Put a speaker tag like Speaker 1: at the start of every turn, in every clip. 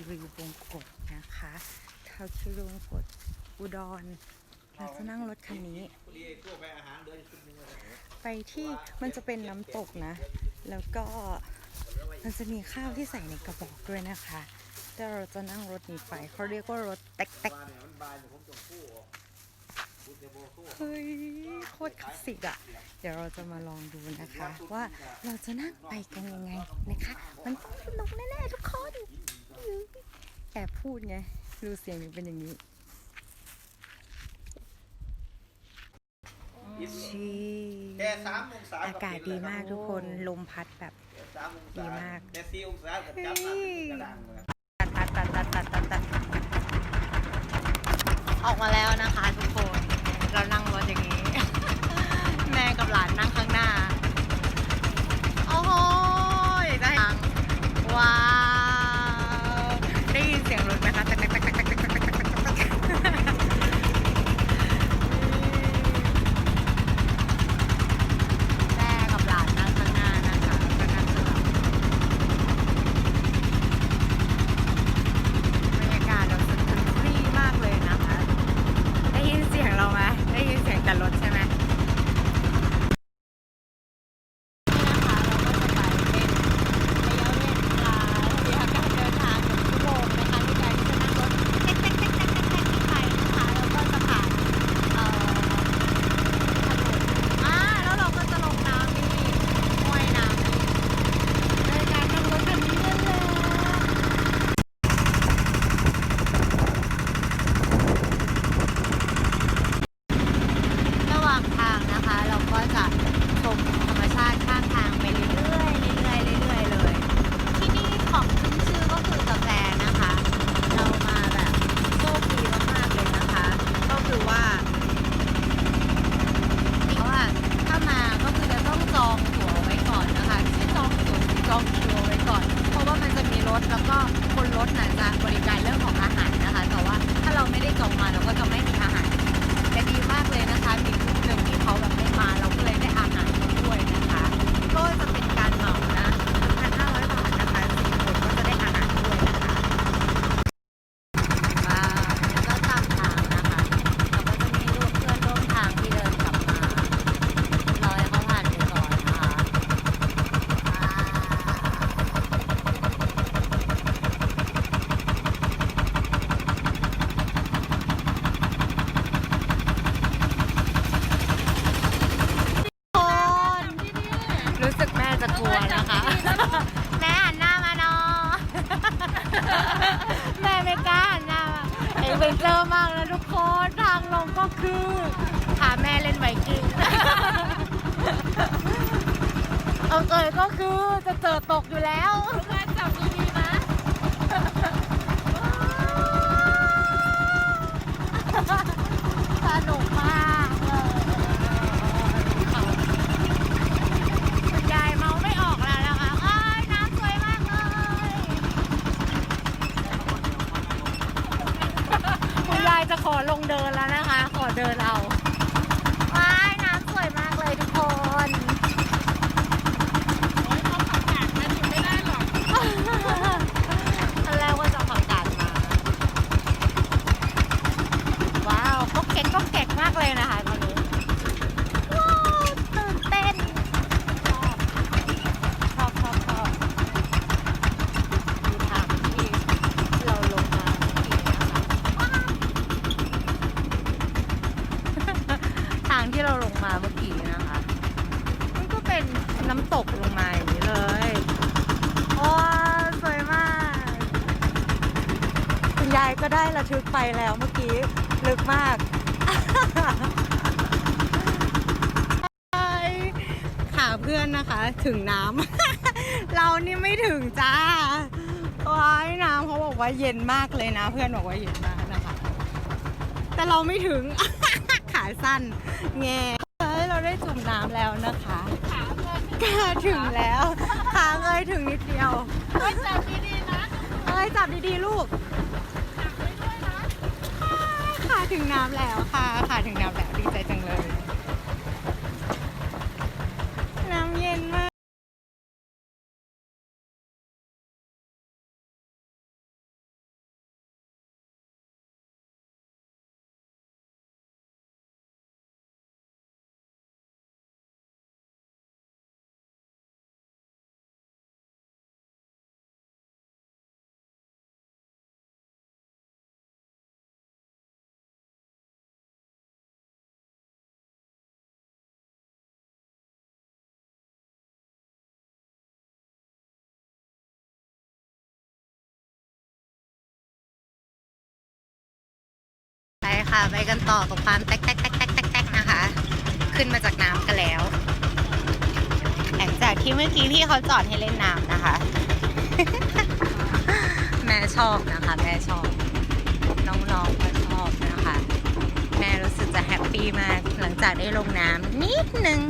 Speaker 1: คีรีวงกฏนะคะทาวคีรีวงกฏอุดรเราจะนั่งรถคันนี้ ไปที่มันจะเป็นน้ำตกนะ แล้วก็มันจะมีข้าวที่ใส่ในกระบอกด้วยนะคะแต่เราจะนั่งรถนี้ไป เขาเรียกว่ารถแต๊กๆเฮ้ยโคตรคลาสสิกอะเดี๋ยวเราจะมาลองดูนะคะ ว่าเราจะนั่งไปกันยังไงนะคะ มันต้องสนุกแน่ๆทุกคน แอบพูดไง ดูเสียงมันเป็นอย่างนี้ ชี
Speaker 2: แค่สามองศา
Speaker 1: อากาศดีมากทุกคน ลมพัดแบบ
Speaker 2: สามองศา
Speaker 1: ดีมาก
Speaker 2: แค่สี่องศากับจับมาเป็นกระดังเลย
Speaker 1: ตัดตัดตัดตัดตัดตัดตัดออกมาแล้วนะคะทุกคน เรานั่งรถอย่างนี้ แม่กับหลานนั่งข้างหน้า โอ้โหอยากจะให้ฟังว้า ได้ระทึกไปแล้วเมื่อกี้ ลึกมาก ขาเพื่อนนะคะ ถึงน้ำ เรานี่ไม่ถึงจ้าว้ายน้ำเขาบอกว่าเย็นมากเลยนะ เพื่อนบอกว่าเย็นมากนะคะ แต่เราไม่ถึง ขาสั้น แงเฮ้ยเราได้จุ่มน้ำแล้วนะคะขาถึงแล้วขาเงยถึงนิดเดียวเอ้ยจับดีๆนะเอ้ยจับดีๆลูกค่ะ ถึงน้ำแล้วค่ะ ค่ะถึงน้ำแล้วดีใจจังเลย น้ำเย็นมาก ค่ะไปกันต่อกับความแตกแตกแตกแตกแตกนะคะ ขึ้นมาจากน้ำกันแล้ว หลังจากที่เมื่อกี้พี่เขาจอดให้เล่นน้ำนะคะ แม่ชอบนะคะ แม่ชอบ น้องๆก็ชอบนะคะ แม่รู้สึกจะแฮปปี้มากหลังจากได้ลงน้ำนิดนึง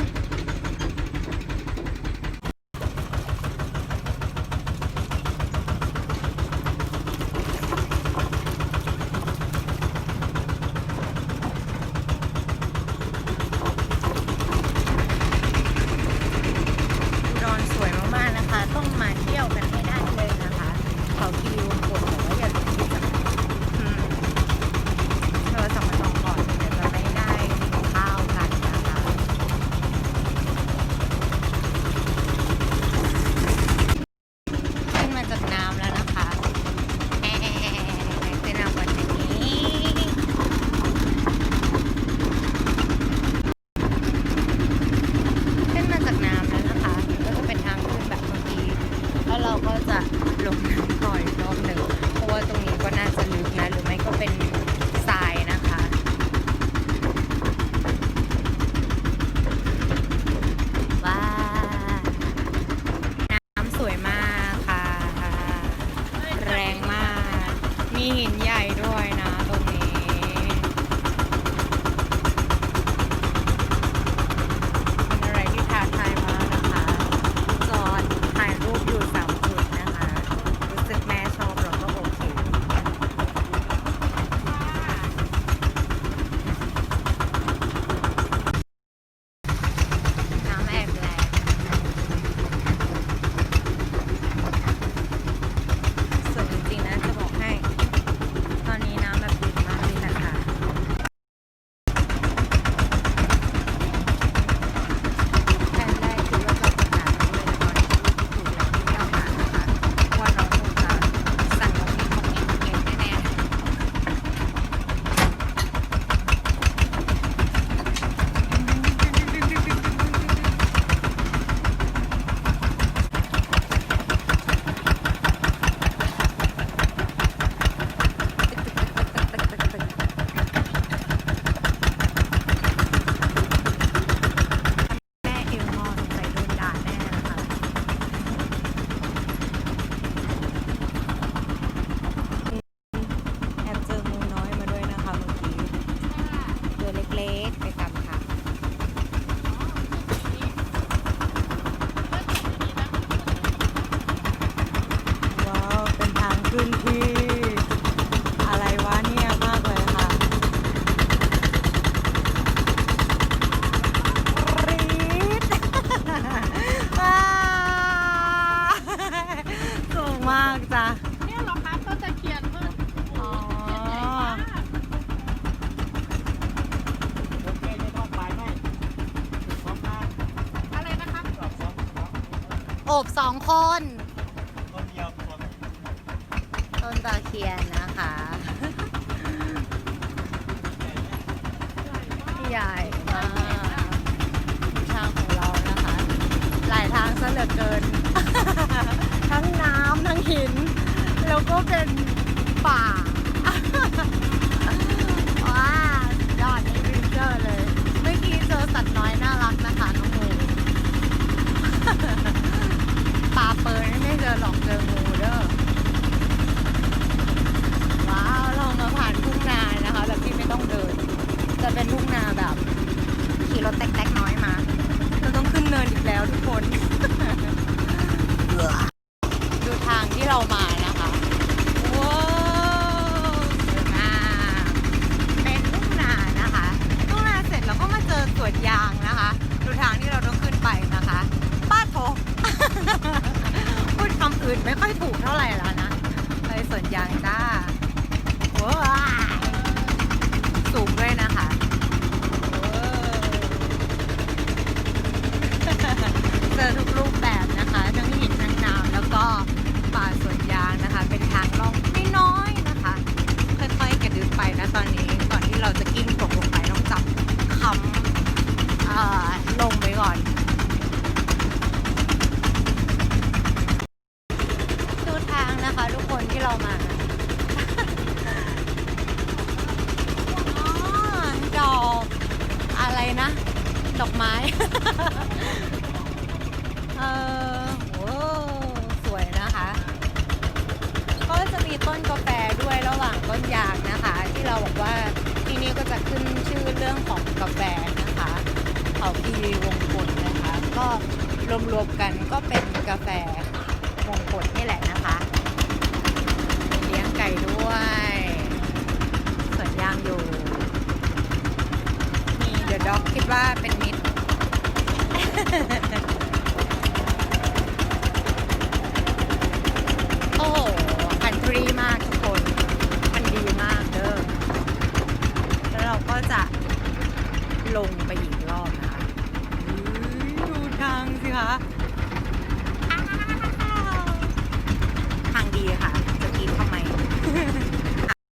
Speaker 1: บสองคน ดยางจ้า ต้นกาแฟด้วยระหว่างต้นยางนะคะ ที่เราบอกว่าที่นี่ก็จะขึ้นชื่อเรื่องของกาแฟนะคะเขาพีวงกฏนะคะ ก็รวมๆกันก็เป็นกาแฟวงกฏนี่แหละนะคะ เลี้ยงไก่ด้วยสวนยางอยู่มีเดอะด็อกคิดว่าเป็นมิตรโอ้ รีมากทุกคน มันดีมากเด้อ แล้วเราก็จะลงไปอีกรอบนะคะอุ๊ยดูทางสิคะทางดีค่ะ จะกินทำไม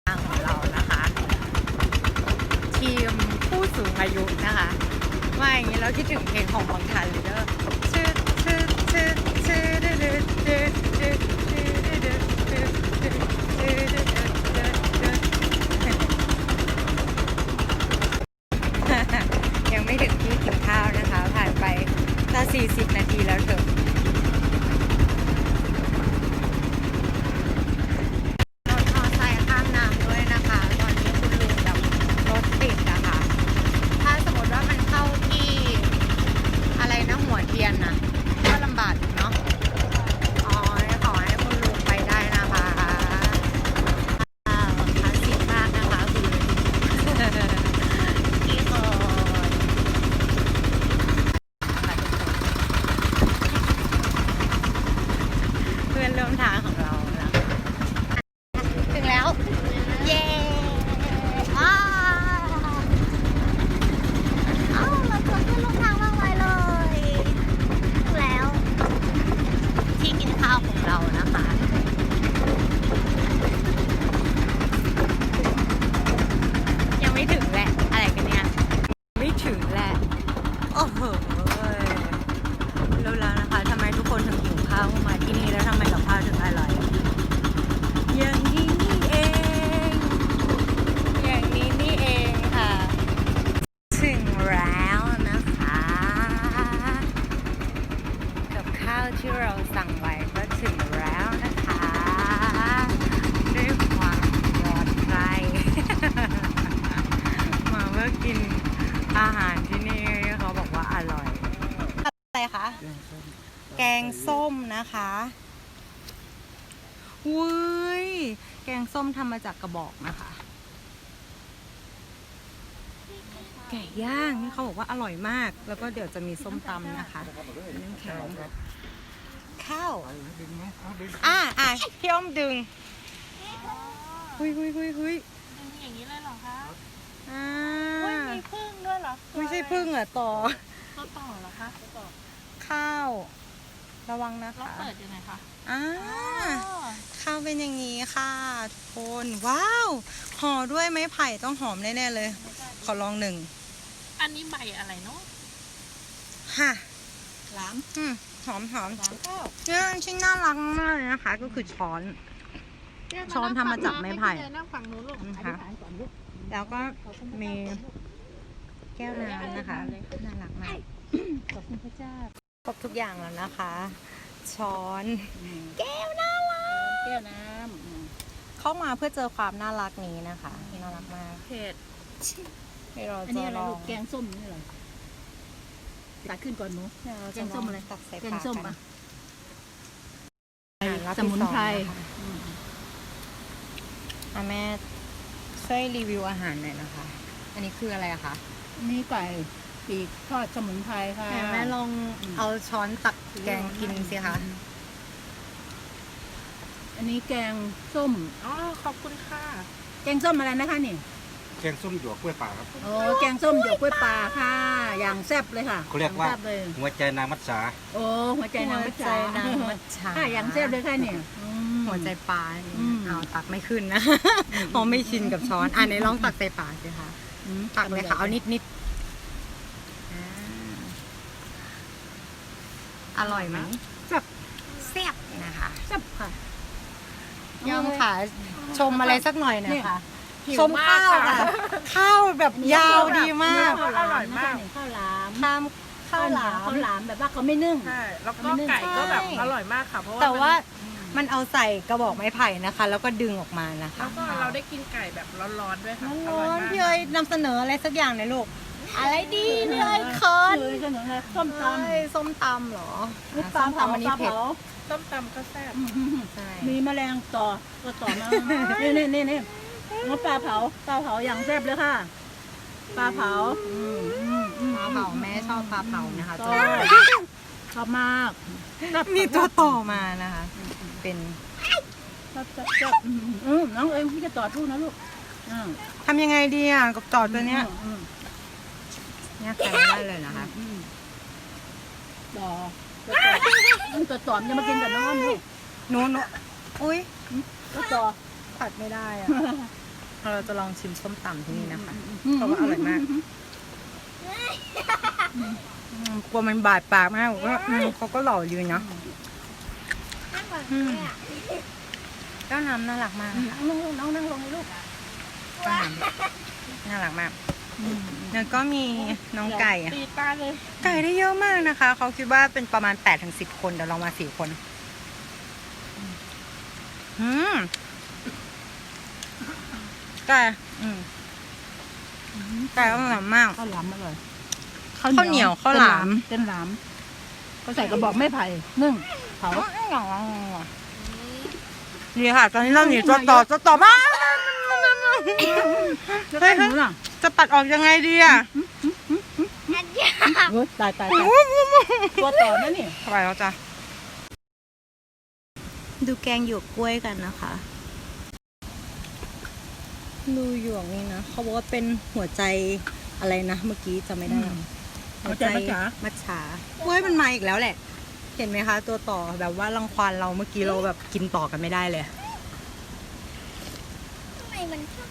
Speaker 1: ทางของเรานะคะ ทีมผู้สูงอายุนะคะว่าอย่างนี้เราคิดถึงเพลงของบาง แกงส้มนะคะวุ้ย แกงส้มทำมาจากกระบอกนะคะ ไก่ย่างนี่เขาบอกว่าอร่อยมาก แล้วก็เดี๋ยวจะมีส้มตำนะคะน้ำแข็งข้าวอ่าอ่าพี่อ้อมดึงหุยหุยหุยหุย
Speaker 3: อย่างนี้เลยเหรอคะ
Speaker 1: อ่า
Speaker 3: เฮ้ยมีพึ่งด้วยเหรอ
Speaker 1: ไม่ใช่พึ่งเหรอต่อ
Speaker 3: เขาต่อเหรอคะ
Speaker 1: ข้าว ระวังนะ
Speaker 3: แล้ว
Speaker 1: คะ
Speaker 3: เปิดยังไงคะ
Speaker 1: อ่า
Speaker 3: อ๋อ
Speaker 1: ข้าวเป็นอย่างนี้ค่ะทุกคนว้าวห่อด้วยไม้ไผ่ต้องหอมแน่ๆเลย ขอลองหนึ่ง
Speaker 3: อันนี้ใบอะไรเนาะ
Speaker 1: ค่ะ
Speaker 3: หลาม
Speaker 1: อืมหอมหอม
Speaker 3: หลามข้าว
Speaker 1: เนี่ยชิ้นน่ารักมากเลยนะคะ ก็คือช้อน ช้อนทำมาจากไม้ไผ่
Speaker 3: ให้พี่เนยนั่งฝั่งนู้นลูก
Speaker 1: นะคะแล้วก็มี แก้วน้ำนะคะ น่ารักมาก
Speaker 3: ขอบคุณพระเจ้า
Speaker 1: ครบทุกอย่างแล้วนะคะ ช้อน แก้วน่ารัก
Speaker 3: แก้วน้
Speaker 1: เข้ามาเพื่อเจอความน่ารักนี้นะคะน่ารักมากำ
Speaker 3: เผ็ด
Speaker 1: ให้เรา
Speaker 4: อัน
Speaker 1: จะ
Speaker 4: นี้อะไร
Speaker 1: ลอ
Speaker 4: ลู
Speaker 1: ง
Speaker 4: กแกงส้มนี่เหรอตักขึ้นก่อนหนู
Speaker 1: เดี๋ยวเรา
Speaker 4: แก
Speaker 1: จะ
Speaker 4: ง
Speaker 1: ล
Speaker 4: ส้
Speaker 1: อง
Speaker 4: มอะไร
Speaker 1: ตักใส่
Speaker 4: แกง
Speaker 1: ปาก
Speaker 4: ส้ม
Speaker 1: กัน
Speaker 4: อะ
Speaker 1: อาหารรอบ
Speaker 4: ส
Speaker 1: ที่
Speaker 4: มุน
Speaker 1: สอง
Speaker 4: ไพร
Speaker 1: นะคะอะแม่ช่วยรีวิวอาหารหน่อยนะคะ อันนี้คืออะไรอะคะ
Speaker 4: นี่ไก่ ปีกทอดสมุนไพรค่ะ
Speaker 1: แม่แม่ลองเอาช้อนตักแกงกินสิคะ
Speaker 4: อันนี้แกงส้ม
Speaker 3: อ๋อ ขอบคุณค่ะ
Speaker 4: แกงส้มอะไรนะคะนี่
Speaker 2: แกงส้มหยวกกล้วยป่าครับ
Speaker 4: โอ้แกงส้มหยวกกล้วยปลาค่ะ อย่างแซ่บเลยค่ะ
Speaker 2: เขาเรียกว่า
Speaker 4: แซ่บเลย
Speaker 2: หัวใจนางมัจฉา
Speaker 4: โอ้หัวใจนางมัจ
Speaker 1: หัว
Speaker 4: ฉา
Speaker 1: ใจนางมัจฉา
Speaker 4: ค่ะอย่างแซ่บเลยค่ะเนี่ยอืม
Speaker 1: หัวใจปลา
Speaker 4: อืม
Speaker 1: เอาตักไม่ขึ้นนะเพราะไม่ชินกับช้อนอะไหนลองตักใส่ปากสิคะ
Speaker 4: อืม
Speaker 1: ตักเลยค่ะ เอานิดนิดอ่า อร่อยไหม
Speaker 4: แซ่บ
Speaker 1: แซ่บนะคะ
Speaker 4: แซ่บค่ะ
Speaker 1: ย่อมค่ะชมอะไรสักหน่อยหนะ
Speaker 4: เนี่ย
Speaker 1: คะ
Speaker 3: หิว
Speaker 1: ชมข้าว
Speaker 3: มาก
Speaker 1: ค่ะ
Speaker 3: ค่ะ
Speaker 1: ข้าวแบบยาวดีมาก
Speaker 3: ข้าวอร่อยมาก
Speaker 4: ข้าวหลาม
Speaker 1: ทามข้าวหลาม
Speaker 4: ข้าวหลามแบบว่าเขาไม่นึ่ง
Speaker 3: ใช่แล้วก็ไก่ก็แบบอร่อยมากค่ะ เพราะว่า
Speaker 1: แต่ว่า
Speaker 3: มัน
Speaker 1: มันเอาใส่กระบอกไม้ไผ่นะคะ แล้วก็ดึงออกมานะคะ
Speaker 3: แล้วก็เราได้กินไก่แบบร้อนๆด้วยค่ะ อ
Speaker 1: ร้
Speaker 3: ร่อย
Speaker 1: อน
Speaker 3: มาก
Speaker 1: ๆพี่เอ้ยนำเสนออะไรสักอย่างหน่อยลูก อะไรดีเอ้ยเคิร์น
Speaker 4: คือนอเลยส้มต
Speaker 1: เอ้ยส้มตำเหรอำอะ
Speaker 4: ปลา
Speaker 1: ส้มตำอันนี้
Speaker 4: ปลา
Speaker 1: เผ็ด
Speaker 4: เผา
Speaker 3: ต้มตำก็แซ่บ
Speaker 1: ใช่
Speaker 4: มีแมลงต่อก็ต่อมา นี่นี่นี่นี่ปลาเผา ปลาเผาอย่างแซ่บเลยค่ะ ปลาเผา
Speaker 1: ปลาเผาแม่ชอบปลาเผานะคะ
Speaker 4: ช
Speaker 1: ตั
Speaker 4: อ
Speaker 1: ว
Speaker 4: บชอบมาก
Speaker 1: มีตัวต่อมานะคะ เป็น
Speaker 4: แซ่บแซ่บแซ่บอืมอืมน้องเอ้พี่จะต่อทู่นะลูกอืม
Speaker 1: ทำยังไงดีอะกับต่อตัวเนี้ย
Speaker 4: อืม
Speaker 1: เนี่ยใครไม่ได้เลยนะคะ
Speaker 4: อืมต่อตัวต่ออืมตัวต่อมันจะมากินกับน้องลูก
Speaker 1: หนูหนูอุ้ย
Speaker 4: ตัวต่อ
Speaker 1: ผัดไม่ได้อะเราจะลองชิมส้มตำที่นี่นะคะเพราะว่าอร่อยมากกลัวมันบาดปากมากผมว่าอืมเขาก็หล่อยืนเนาะอืมเจ้าน้ำน่ารักมากน้
Speaker 4: องน้องนั่งลงเลยลูก
Speaker 1: เจ้าน้ำน่ารักมาก แล้วก็มีน้องไก่อะ
Speaker 3: ตีตาเลย
Speaker 1: ไก่ได้เยอะมากนะคะ เขาคิดว่าเป็นประมาณ8ปดถึงสิคนเดี๋ยวเรามาสี่คนอืมไก่อืมไก่อร่อยมาก
Speaker 4: ข้าวหลามอร่อย
Speaker 1: ข้าวเหนียวข้าวหลาม
Speaker 4: เป็นหลามก็ใส่กระบอกไม้ไผ่นึ่งเผา
Speaker 1: ดีค่ะ ตอนนี้เราหนีตัวต่อตัวต่อมา
Speaker 4: จะได้หนูล่ะ
Speaker 1: จะปัดออกยังไงดีอะ
Speaker 4: โอ้ยตายตายตายตัวต่อนั่นนี่
Speaker 1: ไปแล้วจ้ะดูแกงหยวกกล้วยกันนะคะดูหยวกนี่นะเขาบอกว่าเป็นหัวใจอะไรนะเมื่อกี้จำไม่ได้แล้ว
Speaker 4: หัวใจมัจฉา
Speaker 1: มัจฉาเว้ยมันมาอีกแล้วแหละ เห็นไหมคะ ตัวต่อแบบว่ารังควานเราเมื่อกี้เราแบบกินต่อกันไม่ได้เลย
Speaker 5: ทำไมมันชอบ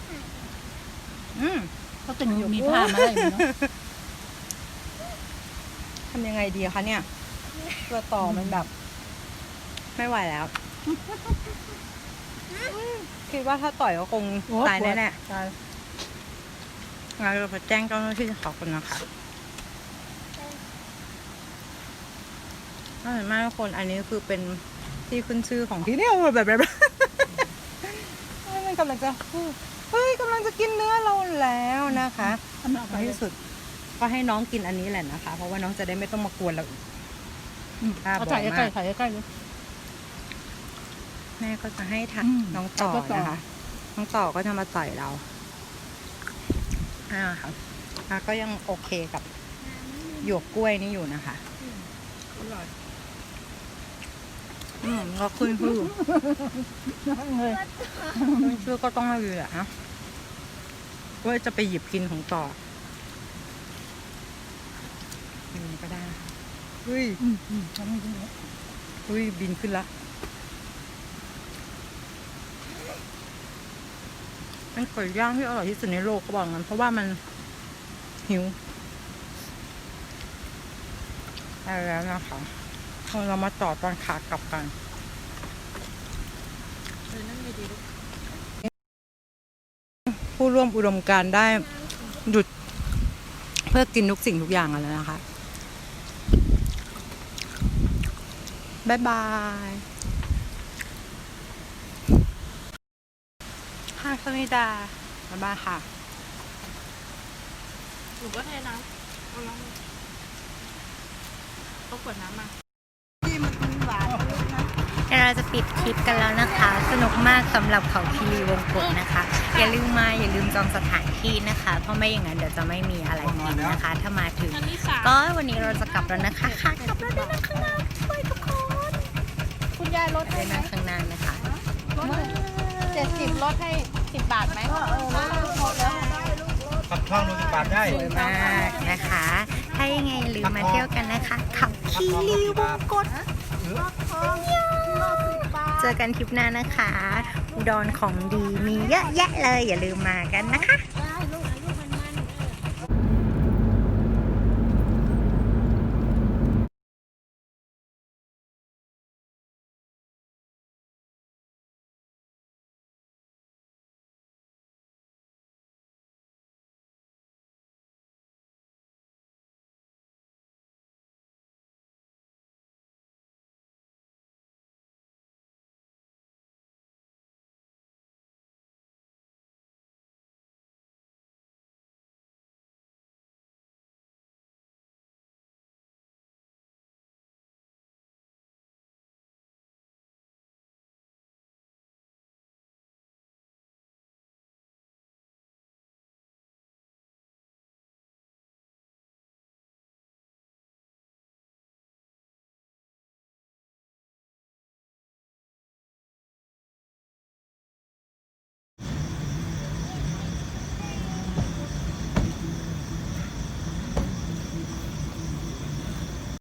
Speaker 5: หาย
Speaker 1: อืม
Speaker 4: เขาเป็นมีผ้ามาอะไรเนาะ
Speaker 1: ทำยังไงดีคะเนี่ย ตัวต่อมันแบบ ไม่ไหวแล้ว คิดว่าถ้าต่อยก็คง
Speaker 4: โอ้
Speaker 1: ตายแน่
Speaker 4: ตาย
Speaker 1: ๆงั้นเราไปแจ้งเจ้าหน้าที่ขอบคุณนะคะอร่อยมากทุกคนอันนี้คือเป็นที่ขึ้นชื่อของที่เนี่ยแบบแบบเฮ้ยมันกำลังจะ เฮ้ยกำลังจะกินเนื้อเราแล้วนะคะ
Speaker 4: ทำเอาไป
Speaker 1: ในที่สุด ก็ให้น้องกินอันนี้แหละนะคะ เพราะว่าน้องจะได้ไม่ต้องมากวนเราอีกอ่า
Speaker 4: เอาใส่
Speaker 1: บอก
Speaker 4: ใกล้
Speaker 1: มาก
Speaker 4: ๆใส่ใกล้ๆเลย
Speaker 1: แม่ก็จะให้ทัก
Speaker 4: อืม
Speaker 1: น้องต่อ
Speaker 4: แล้วก็ต่อ
Speaker 1: นะคะ น้องต่อก็จะมาต่อยเรา อ่าค่ะอะก็ยังโอเคกับหยวกกล้วยนี่อยู่นะคะ
Speaker 3: อร่อย
Speaker 1: อืมก็ขึ้นชื่อ
Speaker 4: เลย
Speaker 1: ขึ้นชื่อก็ต้องให้อยู่แหละนะว่าจะไปหยิบกินของต่อก็ได้เฮ้ย
Speaker 4: อืมอืมทำให้ดีนะ
Speaker 1: เฮ้ยบินขึ้นละเป็นไก่ย่างที่อร่อยที่สุดในโลกเขาบอกงั้นเพราะว่ามันหิวได้แล้วนะคะ เรามาต่อตอนขากลับกัน
Speaker 3: เออนั่งดีๆลูก
Speaker 1: ผู้ร่วมอุดมการณ์ได้หยุดเพื่อกินทุกสิ่งทุกอย่างกันแล้วนะคะ บ๊ายบายค่ะสมิดาบ๊ายบายค่ะ
Speaker 3: หนูก็เทน้ำเอาน้ำต้องกดน้ำมา
Speaker 1: เดี๋ยวเราจะปิดคลิปกันแล้วนะคะ สนุกมากสำหรับเขาคีรีวงกฏนะคะ อย่าลืมมาอย่าลืมจองสถานที่นะคะ เพราะไม่อย่างนั้นเดี๋ยวจะไม่มีอะไรกินนะคะ ถ้ามาถึง
Speaker 3: อันที่สาม
Speaker 1: ก็วันนี้เราจะกลับแล้วนะคะค่ะกลับแล้วด้วยนะข้างหน้าช่วยทุกคน
Speaker 3: คุณยายลด
Speaker 1: ไป
Speaker 3: ให้ไหม
Speaker 1: นั่งข้างหน้านะคะ
Speaker 3: เจ็ดสิบลดให้สิบบาทไหม
Speaker 2: ปักช่องดูสิบบาทได้
Speaker 1: สวยมากนะคะ ถ้ายังไงอย่าลืมมาเที่ยวกันนะคะเขาคีรีวงกฏเเจอกันทริปหน้านะคะ อุดรของดีมีเยอะแยะเลยอย่าลืมมากันนะคะ